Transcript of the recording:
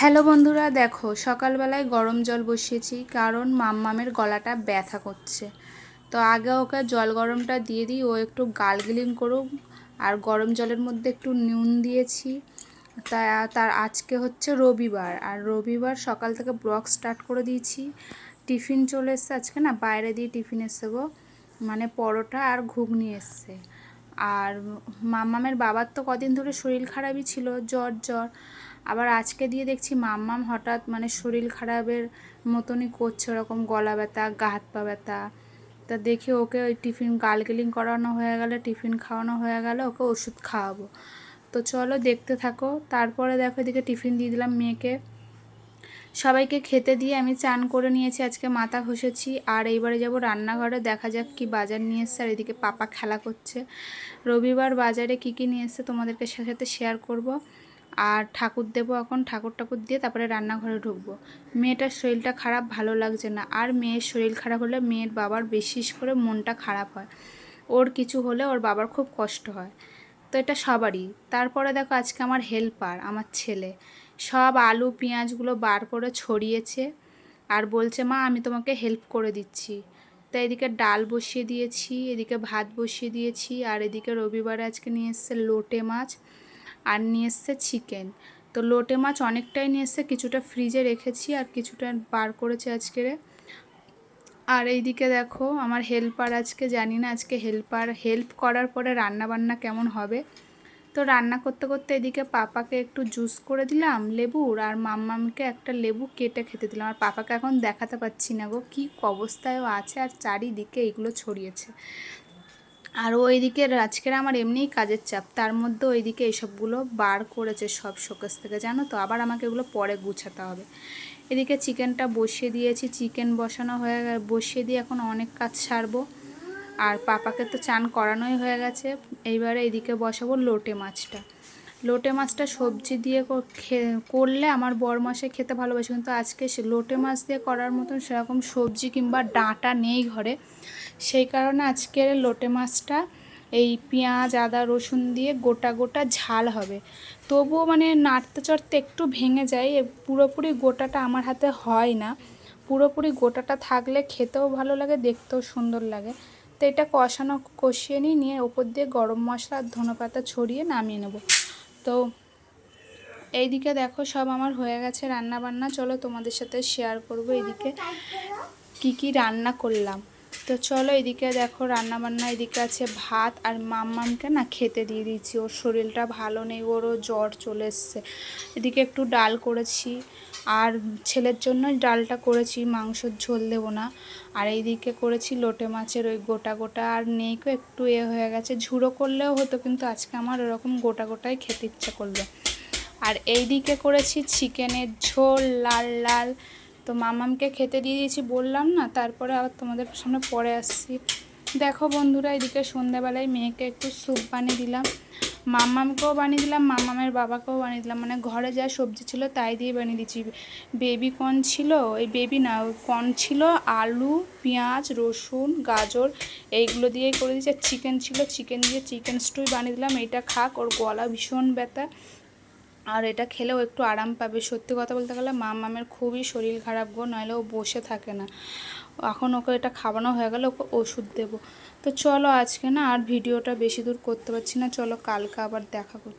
Hello বন্ধুরা, দেখো, সকালবেলায় গরম জল বসিয়েছি, কারণ মাম্মামের গলাটা ব্যথা করছে। তো আগে ওকে জল গরমটা দিয়ে দিই, ও একটু গালগিলিং করুক, আর গরম জলের মধ্যে একটু নুন দিয়েছি। তা, তার আজকে হচ্ছে রবিবার, আর রবিবার সকাল থেকে ব্লগ স্টার্ট করে দিয়েছি। টিফিন চলে এসছে আজকে না, বাইরে দিয়ে টিফিন এসছে গো মানে পরোটা আর ঘুগনি এসছে। আর মাম্মামের বাবার তো কদিন ধরে শরীর খারাপই ছিল, জ্বর জ্বর। আবার আজকে দিয়ে দেখছি মাম্মাম হঠাৎ মানে শরীর খারাপের মতনই করছে, ওরকম গলা ব্যথা, গা হাত পা ব্যথা। তা দেখে ওকে ওই টিফিন গালগেলিং করানো হয়ে গেলে, টিফিন খাওয়ানো হয়ে গেলে, ওকে ওষুধ খাওয়াবো। তো চলো দেখতে থাকো। তারপরে দেখো এদিকে টিফিন দিয়ে দিলাম মেয়েকে। সবাইকে খেতে দিয়ে আমি চান করে নিয়েছি, আজকে মাথা ঘষেছি। আর এইবারে যাব রান্নাঘরে, দেখা যাক কি বাজার নিয়ে এসছে। আর এদিকে পাপা খেলা করছে। রবিবার বাজারে কি কি নিয়ে এসছে তোমাদেরকে সাথে শেয়ার করব। আর ঠাকুর দেবো এখন, ঠাকুর ঠাকুর দিয়ে তারপরে রান্নাঘরে ঢুকবো। মেয়েটার শরীরটা খারাপ, ভালো লাগছে না। আর মেয়ের শরীর খারাপ হলে মেয়ের বাবার বিশেষ করে মনটা খারাপ হয়। ওর কিছু হলে ওর বাবার খুব কষ্ট হয়। তো এটা সবারই। তারপরে দেখো আজকে আমার হেল্পার আমার ছেলে। সব আলু, পেঁয়াজগুলো বার করে ছড়িয়েছে আর বলছে, মা, আমি তোমাকে হেল্প করে দিচ্ছি। তো এদিকে ডাল বসিয়ে দিয়েছি, এদিকে ভাত বসিয়ে দিয়েছি আর এদিকে রবিবারে আজকে নিয়ে এসছে লোটে মাছ। আর নিয়ে এসছে চিকেন তো লোটে মাছ অনেকটাই নিয়ে এসছে, কিছুটা ফ্রিজে রেখেছি আর কিছুটা বার করেছে আজকে আর এইদিকে দেখো, আমার হেল্পার আজকে, জানি না আজকে হেল্পার হেল্প করার পরে রান্না বান্না কেমন হবে। তো রান্না করতে করতে এদিকে পাপাকে একটু জুস করে দিলাম লেবুর আর মাম্মামকে একটা লেবু কেটে খেতে দিলাম। আর পাপাকে এখন দেখাতে পাচ্ছি না গো, কী অবস্থায়ও আছে আর চারিদিকে এগুলো ছড়িয়েছে। আর ওইদিকে আজকের আমার এমনিই কাজের চাপ, তার মধ্যে ওইদিকে এইসবগুলো বার করেছে সব শোকেস থেকে, জানো তো? আবার আমাকে এগুলো পরে গুছাতে হবে। এদিকে চিকেনটা বসিয়ে দিয়েছি, চিকেন বসানো হয়ে বসিয়ে দিয়ে এখন অনেক কাজ সারবো। আর পাপাকে তো চান করানোই হয়ে গেছে, এইবারে এদিকে বসাবো লোটে মাছটা। লোটে মাছটা সবজি দিয়ে করলে আমার বর মাসে খেতে ভালোবাসে, কিন্তু আজকে সে লোটে মাছ দিয়ে করার মতন সেরকম সবজি কিংবা ডাঁটা নেই ঘরে। সেই কারণে আজকের লোটে মাছটা এই পেঁয়াজ, আদা, রসুন দিয়ে গোটা গোটা ঝাল হবে। তবুও মানে নাড়তে চড়তে একটু ভেঙে যায় পুরোপুরি গোটাটা আমার হাতে হয় না। পুরোপুরি গোটাটা থাকলে খেতেও ভালো লাগে, দেখতেও সুন্দর লাগে। তো এটা কষানো, কষিয়ে নিই নিয়ে ওপর দিয়ে গরম মশলা আর ধনে পাতা ছড়িয়ে নামিয়ে নেব। তো এইদিকে দেখো সব আমার হয়ে গেছে রান্না বান্না চলো তোমাদের সাথে শেয়ার করব এইদিকে কি কি রান্না করলাম। তো চলো এদিকে দেখো রান্না বান্না এদিকে আছে ভাত আর মাম্মামকে না খেতে দিয়ে দিচ্ছি ওর শরীরটা ভালো নেই, ওরও জ্বর চলে এসছে। এদিকে একটু ডাল করেছি আর ছেলের জন্য ডালটা করেছি, মাংসর ঝোল দেবো না। আর এইদিকে করেছি লোটে মাছের ওই গোটা গোটা, আর নেইকো একটু এ হয়ে গেছে। ঝুড়ো করলেও হতো, কিন্তু আজকে আমার ওরকম গোটা গোটাই খেতে ইচ্ছা করল। আর এইদিকে করেছি চিকেনের ঝোল, লাল লাল। তো মামামকে খেতে দিয়ে দিয়েছি, বললাম না, তারপরে আবার তোমাদের সামনে পরে আসছি। দেখো বন্ধুরা, এদিকে সন্ধ্যাবেলায় মেয়েকে একটু স্যুপ বানিয়ে দিলাম। মাম্মামকেও বানিয়ে দিলাম, মামামের বাবাকেও বানিয়ে দিলাম। মানে ঘরে যা সবজি ছিল তাই দিয়ে বানিয়ে দিচ্ছি বেবি কর্ন ছিল এই বেবি না কর্ন ছিল, আলু, পেঁয়াজ, রসুন, গাজর, এইগুলো দিয়েই করে দিচ্ছি আর চিকেন ছিল চিকেন দিয়ে চিকেন স্টুই বানিয়ে দিলাম। এইটা খাক, ওর গলা ভীষণ ব্যথা। আর এটা খেলেও একটু আরাম পাবে। সত্যি কথা বলতে গেলে মা মামের খুবই শরীর খারাপ গো নইলে ও বসে থাকে না। এখন ওকে এটা খাওয়ানো হয়ে গেলে ওকে ওষুধ দেবো। তো চলো আজকে না আর ভিডিওটা বেশি দূর করতে পারছি না, চলো কালকে আবার দেখা করতে